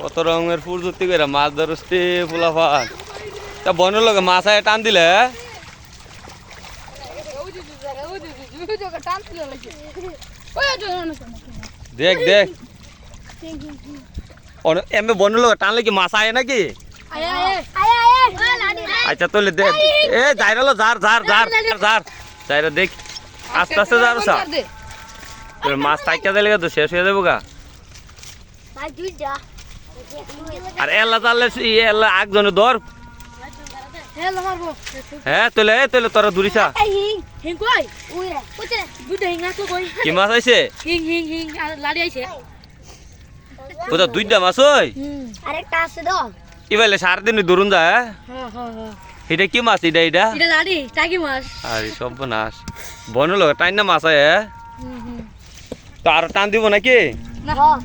কত রঙের ফুল ধরতে করে মাছ ধরতে ফুলাফান তা বনের লগে মাছ আয় টান দিলে? দেখ দেখ। এমনি বনের লগে টানলে কি মাছ আয় নাকি? আচ্ছা তোলে দেখ। এ যাইরালো যার যার যার যার যাইরা দেখ, আস্তে আস্তে যার সা। মাছ টাইকা দিলে তো শেষ হয়ে যাব গা। আর এল্লা তাহলে এল্লা একজনে ধর। হ্যাঁ তোলে তোলে তোরা দূরিসা কি মাছ আইছে। কোথা দুইটা মাছ ওই? আরেকটা আছে তো ইবাইলে সারাদিন ধরুন যায় এটা কি মাছ এটা এটা? এটা লাড়ি টাকি মাছ। আরে সব নাশ বনের লগে টাইন না মাছ আয় তো আর টান দিব নাকি? হ্যাঁ